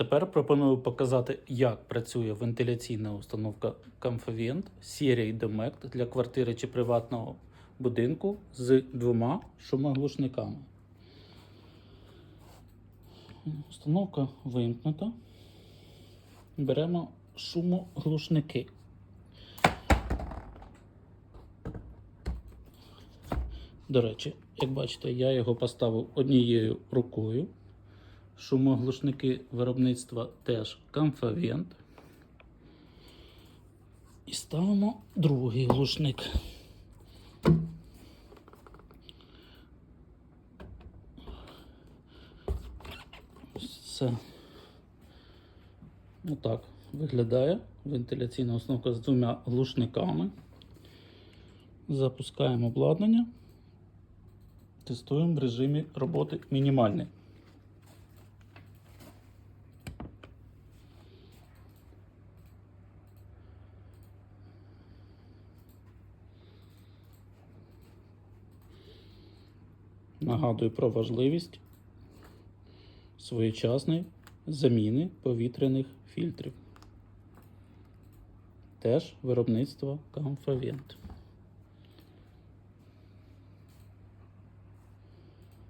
Тепер пропоную показати, як працює вентиляційна установка Comfavent серії Demect для квартири чи приватного будинку з двома шумоглушниками. Установка вимкнута. Беремо шумоглушники. До речі, як бачите, я його поставив однією рукою. Шумоглушники виробництва теж Comfavent. І ставимо другий глушник. Це отак виглядає вентиляційна установка з двома глушниками. Запускаємо обладнання. Тестуємо в режимі роботи мінімальний. Нагадую про важливість своєчасної заміни повітряних фільтрів. Теж виробництво Comfavent.